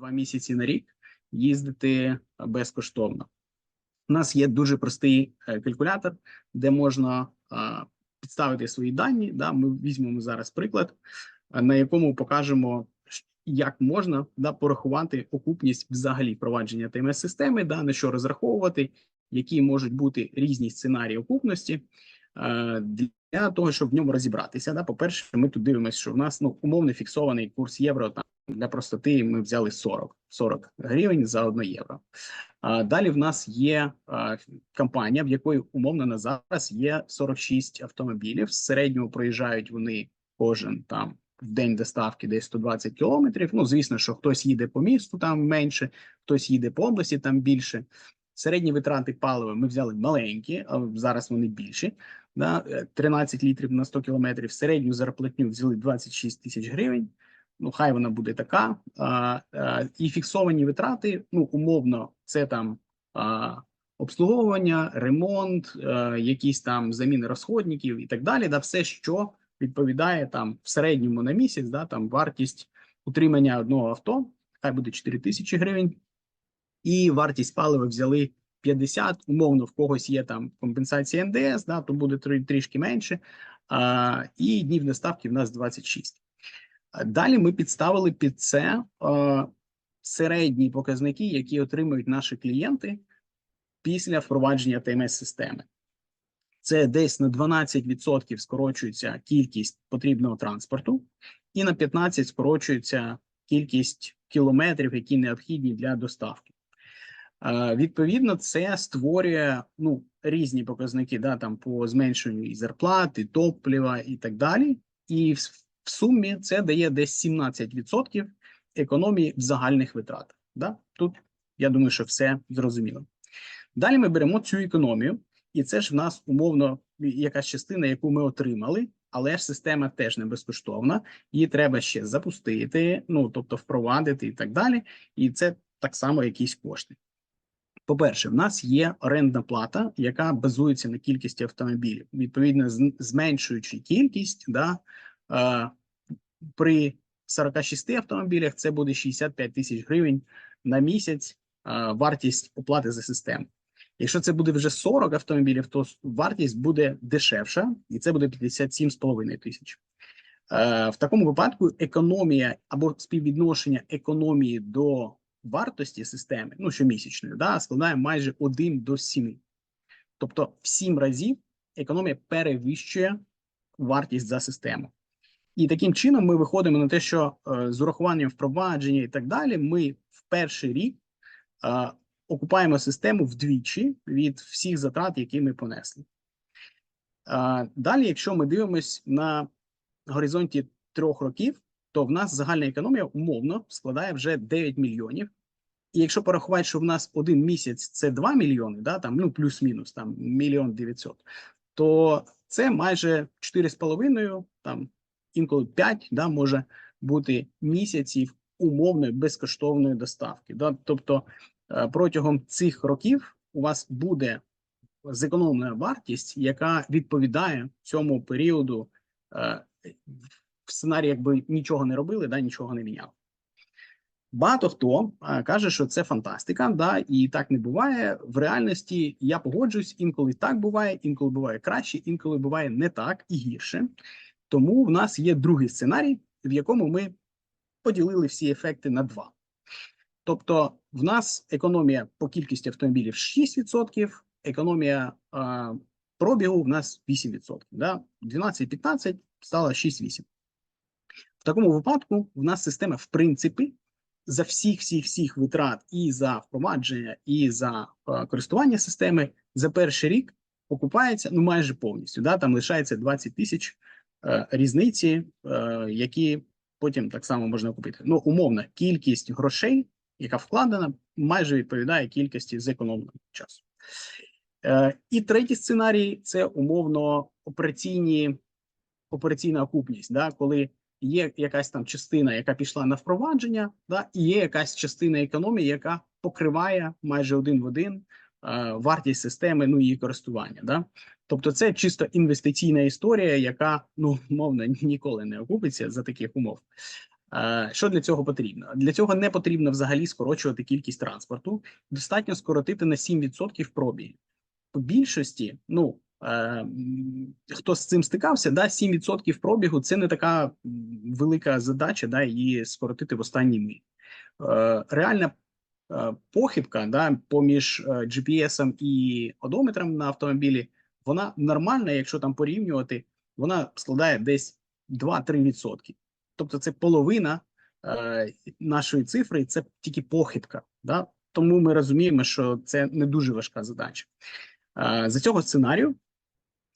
два місяці на рік їздити безкоштовно. У нас є дуже простий е, калькулятор, де можна підставити свої дані. Да, ми візьмемо зараз приклад, на якому покажемо, як можна да, порахувати окупність взагалі впровадження ТМС-системи, да, на що розраховувати, які можуть бути різні сценарії окупності. Е, Для того, щоб в ньому розібратися. Да, по-перше, ми тут дивимося, що в нас ну, умовно фіксований курс євро. Там для простоти ми взяли 40, 40 гривень за 1 євро. А далі в нас є а, компанія, в якої умовно на зараз є 46 автомобілів. В середньому проїжджають вони кожен там в день доставки десь 120 кілометрів. Ну, звісно, що хтось їде по місту там менше, хтось їде по області там більше. Середні витрати палива ми взяли маленькі, а зараз вони більші. Да, е, 13 літрів на 100 кілометрів. Середню зарплатню взяли 26 тисяч гривень. Ну, хай вона буде така. А, а, і фіксовані витрати, ну, умовно, це там а, обслуговування, ремонт, а, якісь там заміни розходників і так далі. Да, все, що відповідає там в середньому на місяць, да, там вартість утримання одного авто, хай буде 4 тисячі гривень, і вартість палива взяли 50, умовно, в когось є там компенсація НДС, да, то буде трі- трішки менше, а, і днів доставки в нас 26. Далі ми підставили під це е, середні показники, які отримують наші клієнти після впровадження ТМС-системи. Це десь на 12% скорочується кількість потрібного транспорту, і на 15% скорочується кількість кілометрів, які необхідні для доставки. Відповідно, це створює ну, різні показники да, там, по зменшенню і зарплат, і топлива і так далі. І в, в сумі це дає десь 17% економії в загальних витратах. Да? Тут я думаю, що все зрозуміло. Далі ми беремо цю економію, і це ж в нас умовно якась частина, яку ми отримали, але ж система теж не безкоштовна, її треба ще запустити, ну тобто впровадити і так далі. І це так само якісь кошти. По-перше, в нас є орендна плата, яка базується на кількості автомобілів. Відповідно, зменшуючи кількість, да, е, при 46 автомобілях це буде 65 тисяч гривень на місяць е, вартість оплати за систему. Якщо це буде вже 40 автомобілів, то вартість буде дешевша, і це буде 57,5 тисяч. Е, В такому випадку економія або співвідношення економії до вартості системи, ну щомісячної, да, складає майже 1 до 7. Тобто в 7 разів економія перевищує вартість за систему. І таким чином ми виходимо на те, що е, з урахуванням впровадження і так далі, ми в перший рік е, окупаємо систему вдвічі від всіх затрат, які ми понесли. Е, далі, якщо ми дивимось на горизонті трьох років, то в нас загальна економія умовно складає вже 9 мільйонів. І якщо порахувати, що в нас один місяць це 2 мільйони, да, там, ну плюс-мінус, там мільйон 900, то це майже 4,5, там інколи 5, да, може бути місяців умовної безкоштовної доставки. Да? Тобто е, протягом цих років у вас буде зекономлена вартість, яка відповідає цьому періоду сценарії, якби нічого не робили, да, нічого не міняли. Багато хто е, каже, що це фантастика, да, і так не буває. В реальності я погоджуюсь, інколи так буває, інколи буває краще, інколи буває не так і гірше. Тому в нас є другий сценарій, в якому ми поділили всі ефекти на два. Тобто, в нас економія по кількості автомобілів 6%, економія е, пробігу в нас 8%. Да? 12-15 стало 6-8. Такому випадку в нас система, в принципі, за всіх всіх всіх витрат і за впровадження, і за е, користування системи за перший рік окупається ну майже повністю. Да? Там лишається 20 тисяч е, різниці, е, які потім так само можна купити. Ну, умовна кількість грошей, яка вкладена, майже відповідає кількості зекономленого часу. Е, і третій сценарій це умовно операційні операційна окупність, да, коли є якась там частина, яка пішла на впровадження, да, і є якась частина економії, яка покриває майже один в один е, вартість системи, ну її користування. Да. Тобто, це чисто інвестиційна історія, яка ну мовно ніколи не окупиться за таких умов. Е, Що для цього потрібно? Для цього не потрібно взагалі скорочувати кількість транспорту. Достатньо скоротити на 7% пробіги. По більшості, ну е, хто з цим стикався, да, 7% пробігу це не така велика задача, да, її скоротити в останній мить. Е, Реальна е, похибка да, поміж е, GPS і одометром на автомобілі, вона нормальна, якщо там порівнювати, вона складає десь 2-3%. Тобто це половина нашої цифри, це тільки похибка. Да? Тому ми розуміємо, що це не дуже важка задача. За цього сценарію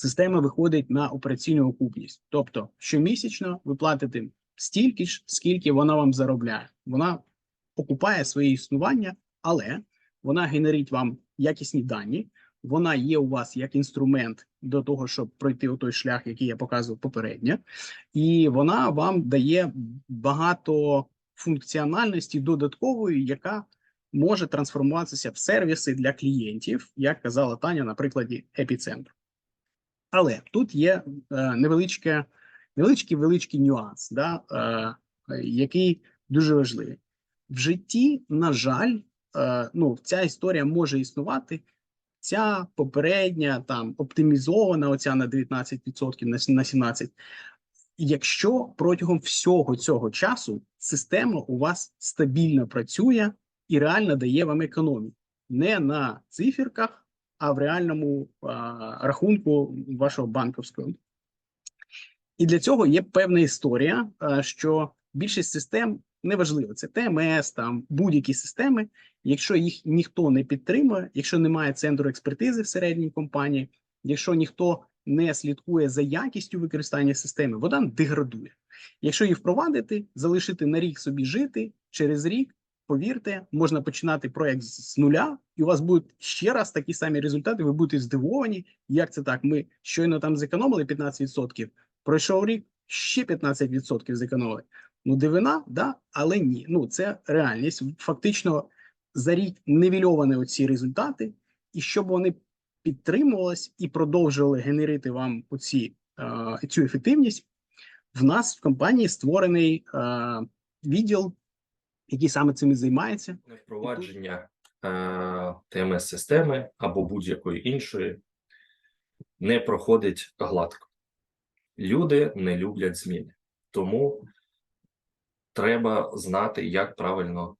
система виходить на операційну окупність. Тобто, щомісячно ви платите стільки ж, скільки вона вам заробляє. Вона окупає своє існування, але вона генерить вам якісні дані. Вона є у вас як інструмент до того, щоб пройти у той шлях, який я показував попередньо, і вона вам дає багато функціональності додаткової, яка може трансформуватися в сервіси для клієнтів, як казала Таня на прикладі епіцентру. Але тут є е, невеличке, невеличкий величкий нюанс, да, е, який дуже важливий. В житті, на жаль, е, ну, ця історія може існувати. Ця попередня там оптимізована, оця на 19% на сі- на 17%. Якщо протягом всього цього часу система у вас стабільно працює і реально дає вам економію, не на циферках, а в реальному рахунку вашого банківського. І для цього є певна історія, що більшість систем неважливо, це ТМС, там будь-які системи. Якщо їх ніхто не підтримує, якщо немає центру експертизи в середній компанії, якщо ніхто не слідкує за якістю використання системи, вона деградує. Якщо її впровадити, залишити на рік собі жити, через рік, повірте, можна починати проект з нуля, і у вас будуть ще раз такі самі результати. Ви будете здивовані, як це так. Ми щойно там зекономили 15%, пройшов рік, ще 15% зекономили. Ну, дивина, да, але ні. Ну, це реальність. Фактично за рік нивельовані оці результати, і щоб вони підтримувались і продовжували генерити вам оці, е, цю ефективність, в нас в компанії створений е, відділ, який саме цим і займається. Впровадження е, ТМС-системи або будь-якої іншої не проходить гладко. Люди не люблять зміни, тому треба знати, як правильно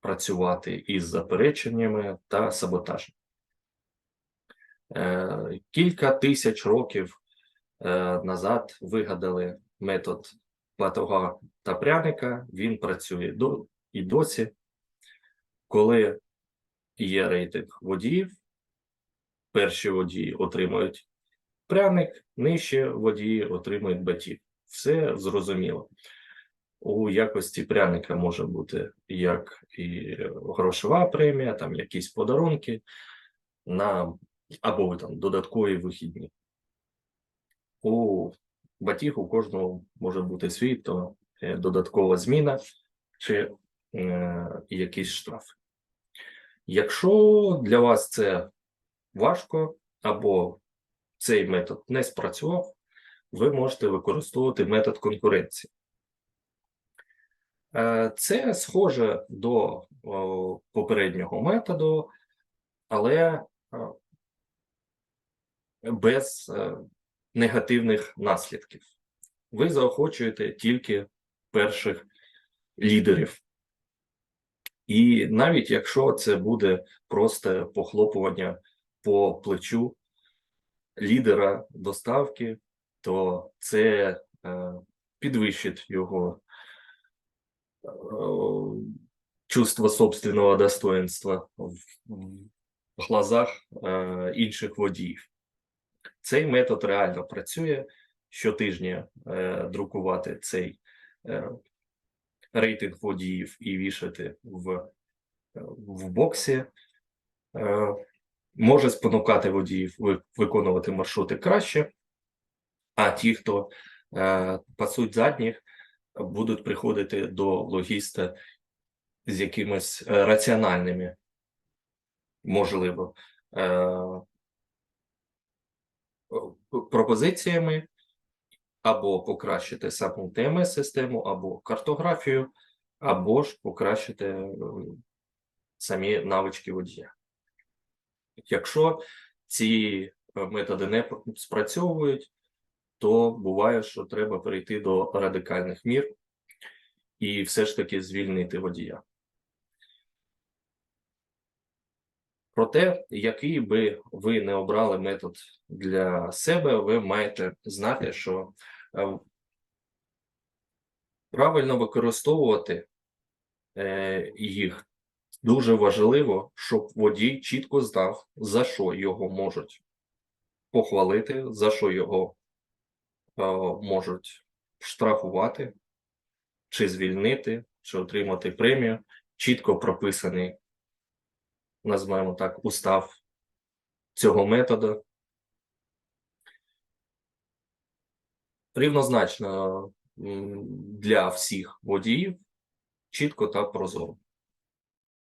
працювати із запереченнями та саботажем. Е, Кілька тисяч років е, назад вигадали метод батога та пряника. Він працює до і досі, коли є рейтинг водіїв, перші водії отримують пряник, нижчі водії отримують батіг. Все зрозуміло. У якості пряника може бути як і грошова премія, там якісь подарунки на або там додаткові вихідні. У батіг у кожного може бути свій, то е, додаткова зміна чи е, якийсь штраф. Якщо для вас це важко або цей метод не спрацював, ви можете використовувати метод конкуренції. Е, Це схоже до попереднього методу, але е, без негативних наслідків. Ви заохочуєте тільки перших лідерів. І навіть якщо це буде просто похлопування по плечу лідера доставки, то це е, підвищить його е, чувство собственного достоинства в, в глазах е, інших водіїв. Цей метод реально працює щотижня е, друкувати цей е, рейтинг водіїв і вішати в, в боксі. Е, може спонукати водіїв виконувати маршрути краще, а ті, хто е, пасуть задніх, будуть приходити до логіста з якимись е, раціональними, можливо, е, пропозиціями або покращити саму ТМС-систему, або картографію, або ж покращити ем, самі навички водія. Якщо ці е, методи не спрацьовують, то буває, що треба перейти до радикальних мір і все ж таки звільнити водія. Проте, який би ви не обрали метод для себе, ви маєте знати, що е, правильно використовувати е, їх дуже важливо, щоб водій чітко знав, за що його можуть похвалити, за що його е, можуть штрафувати, чи звільнити, чи отримати премію. Чітко прописаний, назвемо так, устав цього методу. Рівнозначно для всіх водіїв, чітко та прозоро.